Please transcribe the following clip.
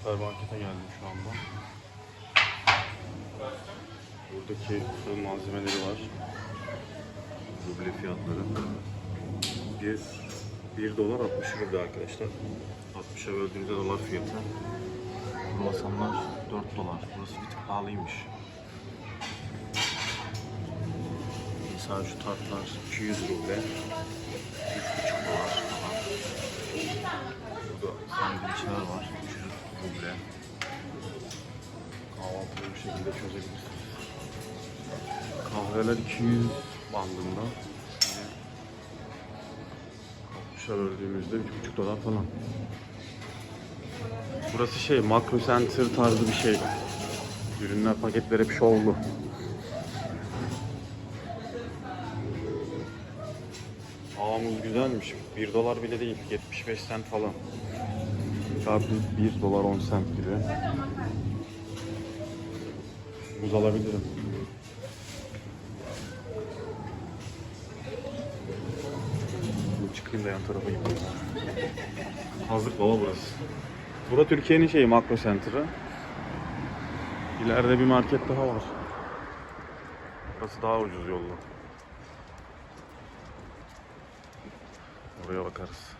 Süpermarkete geldim şu anda. Buradaki fırın malzemeleri var. Ruble fiyatları. 1, 1 dolar 60 ruble arkadaşlar. 60'a böldüğünüzde dolar fiyatı. Kruvasanlar 4 dolar. Burası bir tık pahalıymış. Mesela şu tartlar 200 ruble. 3,5 dolar falan. Burada sandviçler var. 300 ruble. Kahvaltıyı bu şekilde çözebilirsiniz. Kahveler 200 bandında. 60'a böldüğümüzde 3,5 dolar falan. Burası şey makro center tarzı bir şey. Ürünler paketleri hep şovlu. Ağımız güzelmiş. 1 dolar bile değil. 75 cent falan. Karpuz 1 dolar 10 cent gibi. Muz alabilirim. Çıkayım da yan tarafa gideyim. Hazır baba burası. Bura Türkiye'nin şeyi makro center'ı. İleride bir market daha var. Burası daha ucuz yolda. Oraya bakarız.